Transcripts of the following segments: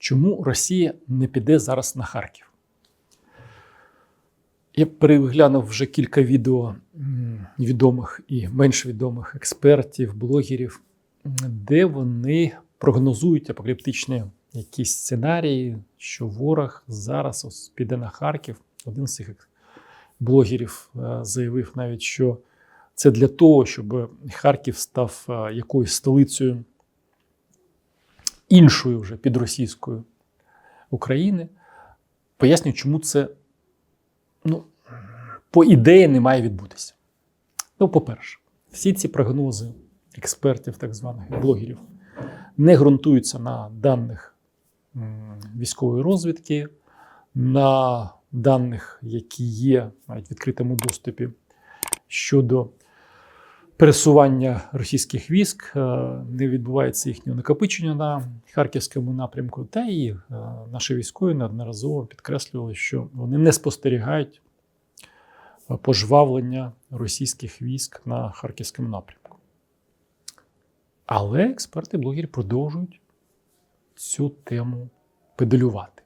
чому Росія не піде зараз на Харків. Я переглянув вже кілька відео відомих і менш відомих експертів, блогерів, де вони прогнозують апокаліптичні якісь сценарії, що ворог зараз ось піде на Харків. Один з цих блогерів е, заявив навіть, що це для того, щоб Харків став е, якоюсь столицею іншою вже підросійською України. Пояснюю, чому це ну, по ідеї не має відбутися. Ну, по-перше, всі ці прогнози експертів, так званих блогерів, не ґрунтуються на даних військової розвідки, на даних, які є навіть в відкритому доступі щодо пересування російських військ, е, не відбувається їхнього накопичення на харківському напрямку. Та і е, наші військові неодноразово підкреслювали, що вони не спостерігають е, пожвавлення російських військ на харківському напрямку. Але експерти блогери продовжують цю тему педалювати.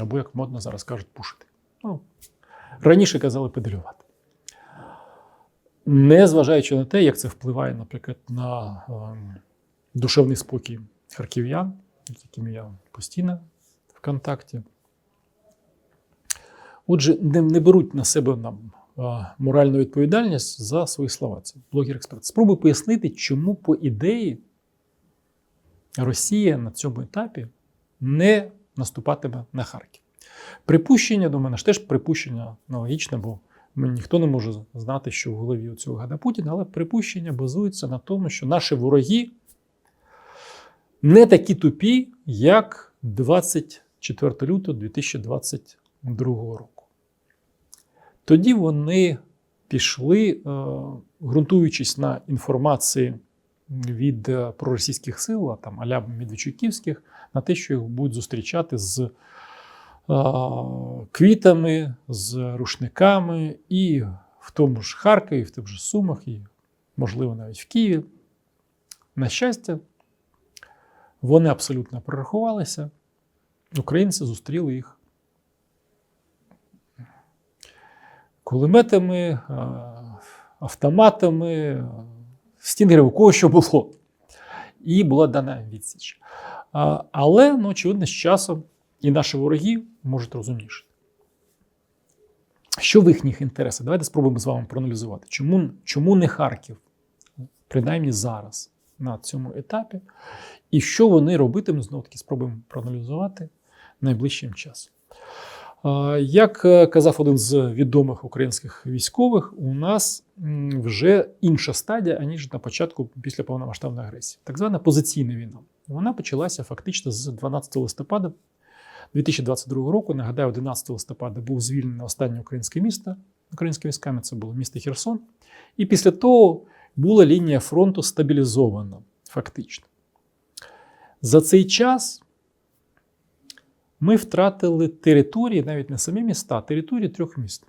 Або, як модно зараз кажуть, пушити. Ну, раніше казали педалювати. Незважаючи на те, як це впливає, наприклад, на ем, душевний спокій харків'ян, з якими я постійно в контакті. Отже, не, не беруть на себе нам е, моральну відповідальність за свої слова. Це блогер-експерт. Спробуй пояснити, чому, по ідеї, Росія на цьому етапі не наступатиме на Харків. Припущення до мене ж теж припущення аналогічне, бо ніхто не може знати, що в голові цього гада Путіна, але припущення базуються на тому, що наші вороги не такі тупі, як 24 лютого 2022 року. Тоді вони пішли, е, ґрунтуючись на інформації від е, проросійських сил, там аля Медведчуківських, на те, що їх будуть зустрічати з квітами, з рушниками, і в тому ж Харкові, в тих же Сумах, і, можливо, навіть в Києві. На щастя, вони абсолютно прорахувалися. Українці зустріли їх кулеметами, автоматами, стінгерів, у кого що було. І була дана відсіч. Але, ну, очевидно, з часом і наші вороги можуть розумнішити. Що в їхніх інтересах? Давайте спробуємо з вами проаналізувати. Чому, чому не Харків, принаймні зараз, на цьому етапі, і що вони робитимуть, знову таки спробуємо проаналізувати найближчим часом. Як е, казав один з відомих українських військових, у нас вже інша стадія, аніж на початку після повномасштабної агресії. Так звана позиційна війна. Вона почалася фактично з 12 листопада 2022 року. Нагадаю, 11 листопада був звільнене останнє українське місто українськими військами. Це було місто Херсон. І після того була лінія фронту стабілізована фактично. За цей час ми втратили території, навіть не самі міста, а території трьох міст.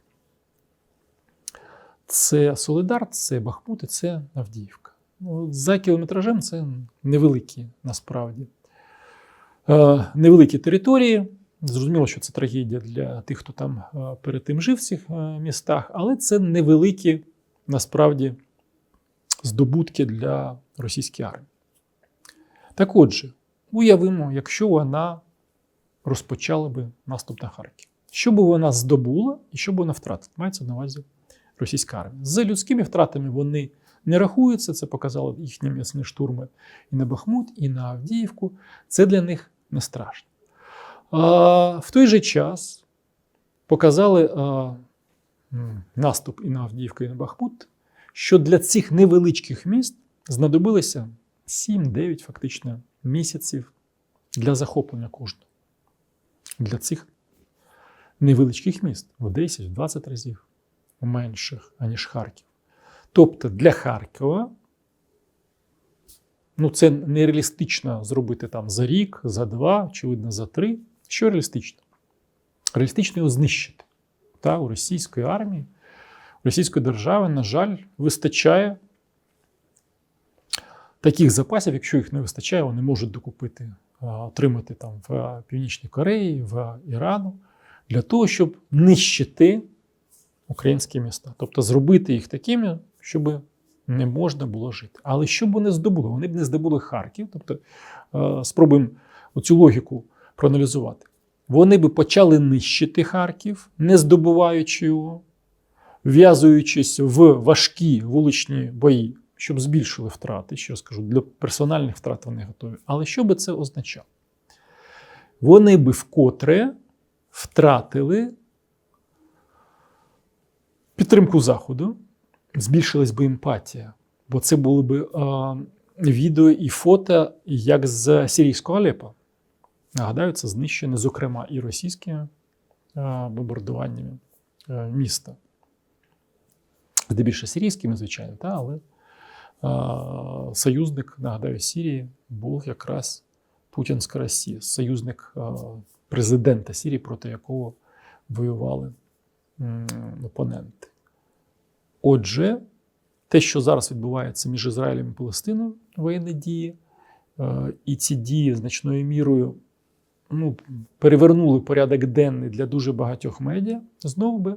Це Солидар, це Бахмут і це Авдіївка. Ну, За кілометражем це невеликі насправді. Е, невеликі території. Зрозуміло, що це трагедія для тих, хто там е, перед тим жив в цих е, містах, але це невеликі насправді здобутки для російської армії. Так отже, уявимо, якщо вона розпочала би наступ на Харків. Що би вона здобула і що б вона втратила? Мається на увазі російська армія. З людськими втратами вони не рахуються, це показали їхні м'ясні штурми і на Бахмут, і на Авдіївку. Це для них не страшно. А, в той же час показали а, наступ і на Авдіївку, і на Бахмут, що для цих невеличких міст знадобилося 7-9 фактично місяців для захоплення кожного. Для цих невеличких міст в 10-20 разів менших, аніж Харків. Тобто для Харкова ну, це нереалістично зробити там за рік, за два, очевидно, за три. Що реалістично? Реалістично його знищити. Та, у російської армії, у російської держави, на жаль, вистачає таких запасів, якщо їх не вистачає, вони можуть докупити отримати там в Північній Кореї, в Ірану, для того, щоб нищити українські міста, тобто зробити їх такими, щоб не можна було жити. Але що б вони здобули? Вони б не здобули Харків. Тобто е, спробуємо цю логіку проаналізувати. Вони би почали нищити Харків, не здобуваючи його, в'язуючись в важкі вуличні бої, щоб збільшили втрати, що я скажу, для персональних втрат вони готові. Але що би це означало? Вони би вкотре втратили підтримку Заходу, збільшилась би емпатія, бо це були б відео і фото, як з сирійського Алепа. Нагадаю, це знищене, зокрема, і російськими бомбардуваннями міста. Здебільшого сирійськими, звичайно, та, але е, союзник, нагадаю, Сирії був якраз Путінська Росія, союзник е, президента Сирії, проти якого воювали опоненти. Отже, те, що зараз відбувається між Ізраїлем і Палестиною, воєнні дії, е, і ці дії значною мірою ну, перевернули порядок денний для дуже багатьох медіа, знову би,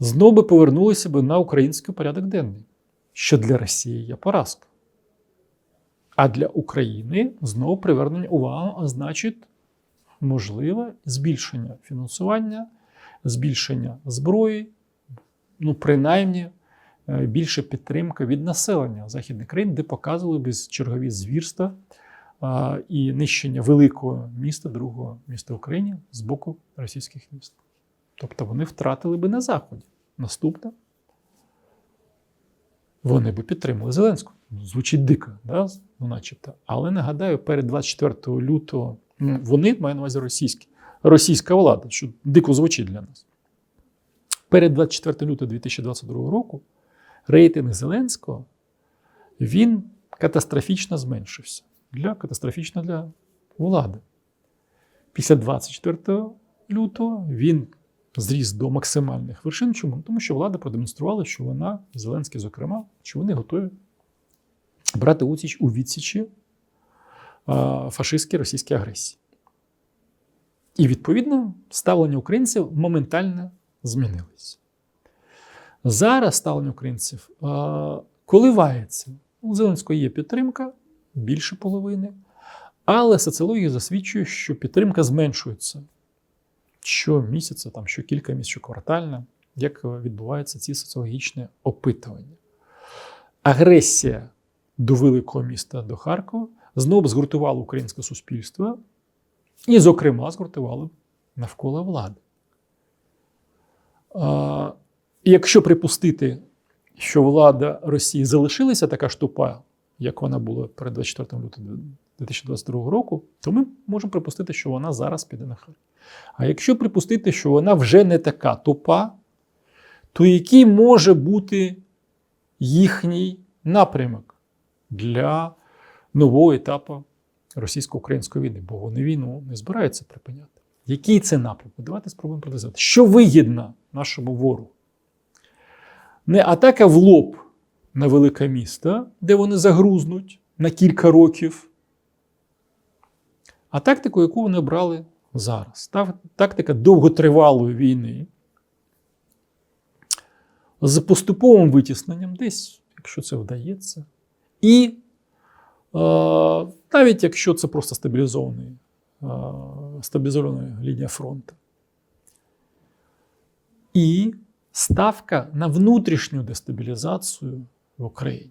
знову би повернулися би на український порядок денний, що для Росії є поразка. А для України знову привернення уваги, а значить, можливе збільшення фінансування, збільшення зброї, ну, принаймні, е, більше підтримка від населення західних країн, де показували без чергові звірства і нищення великого міста, другого міста в Україні з боку російських міст. Тобто вони втратили би на Заході. Наступне. Вони би підтримали Зеленського. Ну, Звучить дико, да? ну, начебто. Але нагадаю, перед 24 лютого ну, вони маю на увазі російські, російська влада, що дико звучить для нас. Перед 24 лютого 2022 року рейтинг Зеленського він катастрофічно зменшився. Для, катастрофічно для влади. Після 24 лютого він зріс до максимальних вершин. Чому? Тому що влада продемонструвала, що вона, Зеленський, зокрема, що вони готові брати участь у відсічі фашистській російській агресії. І, відповідно, ставлення українців моментально змінилось. Зараз ставлення українців коливається. У Зеленського є підтримка більше половини, але соціологія засвідчує, що підтримка зменшується щомісяця, там, що кілька місяців, що квартально, як відбуваються ці соціологічні опитування. Агресія до великого міста до Харкова знову згуртувала українське суспільство і, зокрема, згуртувала навколо влади. Якщо припустити, що влада Росії залишилася така ж тупа, як вона була перед 24 лютого 2022 року, то ми можемо припустити, що вона зараз піде на Харків. А якщо припустити, що вона вже не така тупа, то який може бути їхній напрямок для нового етапу російсько-української війни? Бо вони війну не збираються припиняти. Який це напрямок? Давайте спробуємо проаналізувати. Що вигідно нашому ворогу? Не атака в лоб на велике місто, де вони загрузнуть на кілька років, а тактику, яку вони обрали зараз. Тактика довготривалої війни з поступовим витісненням, десь, якщо це вдається, і е, навіть якщо це просто стабілізований, е, стабілізована лінія фронту. І ставка на внутрішню дестабілізацію в Україні.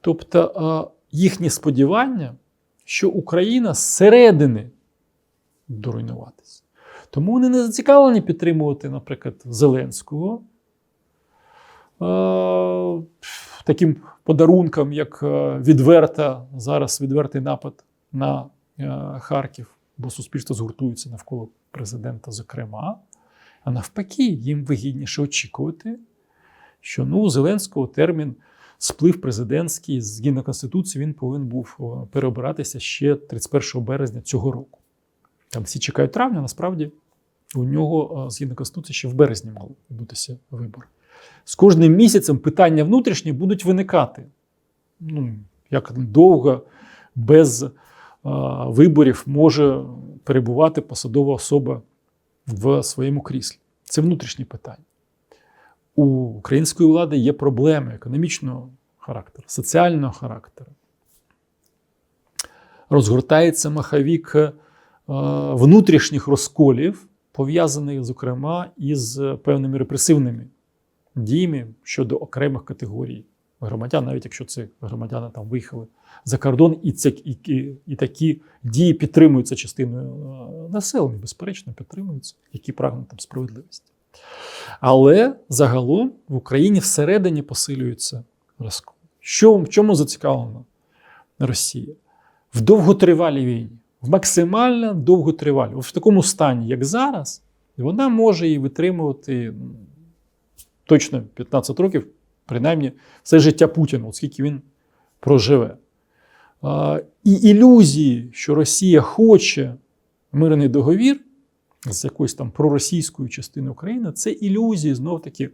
Тобто їхні сподівання, що Україна зсередини доруйнуватися. Тому вони не зацікавлені підтримувати, наприклад, Зеленського е, таким подарунком, як е, відверта, зараз відвертий напад на е, Харків, бо суспільство згуртується навколо президента, зокрема. А навпаки, їм вигідніше очікувати, що ну, у Зеленського термін сплив президентський згідно Конституції, він повинен був переобиратися ще 31 березня цього року. Там всі чекають травня, насправді у нього, згідно Конституції, ще в березні мали відбутися вибори. З кожним місяцем питання внутрішні будуть виникати. Ну, Як довго без виборів може перебувати посадова особа в своєму кріслі. Це внутрішні питання. У української влади є проблеми економічного характеру, соціального характеру. Розгортається маховік е, внутрішніх розколів, пов'язаних, зокрема, із певними репресивними діями щодо окремих категорій громадян, навіть якщо це громадяни там виїхали за кордон, і, це, і, і, і такі дії підтримуються частиною е, населення, безперечно, підтримуються, які прагнуть там справедливості. Але загалом в Україні всередині посилюється розкол. Що, в чому зацікавлена Росія? В довготривалій війні, в максимально довготривалій, в такому стані, як зараз, вона може її витримувати точно 15 років, принаймні, все життя Путіна, оскільки він проживе. І ілюзії, що Росія хоче мирний договір з якоюсь там проросійською частиною України, це ілюзії знов таки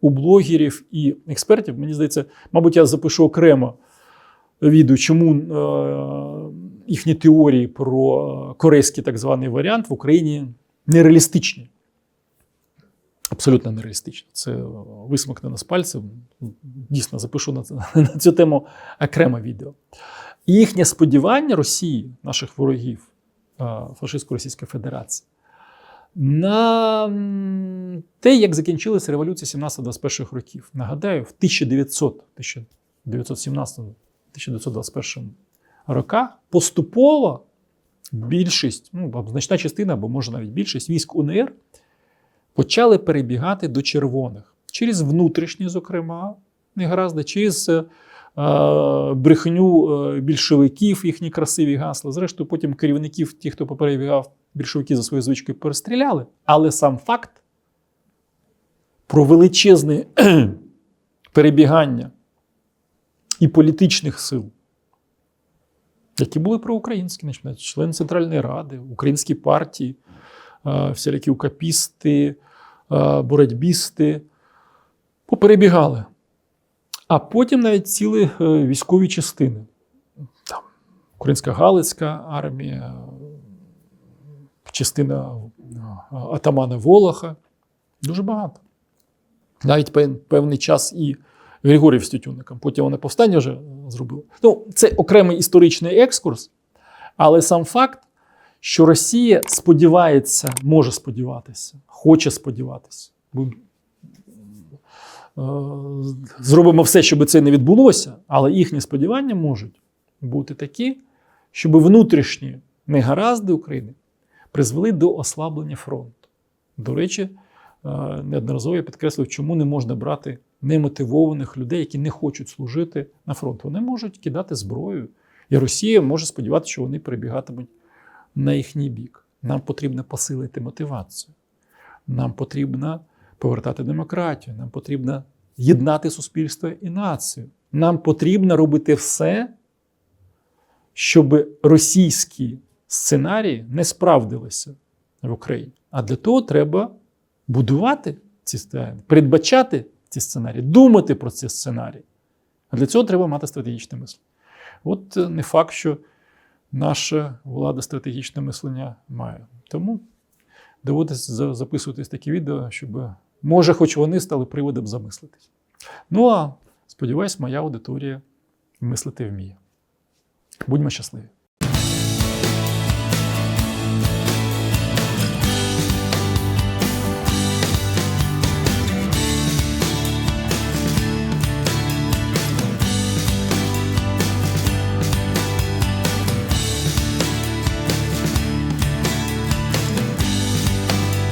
у блогерів і експертів. Мені здається, мабуть, я запишу окремо відео, чому е, їхні теорії про корейський так званий варіант в Україні нереалістичні. Абсолютно нереалістично. Це висмикнено з пальцем. Дійсно, запишу на, це, на цю тему окреме відео. І їхнє сподівання Росії, наших ворогів, фашистсько-Російської Федерації, на те, як закінчилася революція 17-21 років. Нагадаю, в 1900, 1917-1921 роках поступово більшість, ну, значна частина, або може навіть більшість військ УНР почали перебігати до червоних через внутрішні, зокрема, негаразди, через е, брехню е, більшовиків, їхні красиві гасла. Зрештою, потім керівників, ті, хто поперебігав, більшовики за своєю звичкою перестріляли. Але сам факт про величезне перебігання і політичних сил, які були проукраїнські, члени Центральної Ради, українські партії, е, всілякі укапісти, е, боротьбісти, поперебігали. А потім навіть ціли е, військові частини. Там, Українська Галицька армія, частина е, атамана Волоха. Дуже багато. Навіть певний час і Григорів з Тютюником. Потім вони повстання вже зробили. Ну, це окремий історичний екскурс, але сам факт, що Росія сподівається, може сподіватися, хоче сподіватися. Е, зробимо все, щоб це не відбулося, але їхні сподівання можуть бути такі, щоб внутрішні негаразди України призвели до ослаблення фронту. До речі, е, неодноразово я підкреслив, чому не можна брати немотивованих людей, які не хочуть служити на фронт. Вони можуть кидати зброю, і Росія може сподіватися, що вони перебігатимуть на їхній бік. Нам потрібно посилити мотивацію. Нам потрібно повертати демократію, нам потрібно єднати суспільство і націю. Нам потрібно робити все, щоб російські сценарії не справдилися в Україні. А для того треба будувати ці сценарії, передбачати ці сценарії, думати про ці сценарії. А для цього треба мати стратегічне мислення. От е, не факт, що наша влада стратегічне мислення має. Тому доводиться записуватись такі відео, щоб може, хоч вони стали приводом замислитись. Ну а сподіваюсь, моя аудиторія мислити вміє. Будьмо щасливі!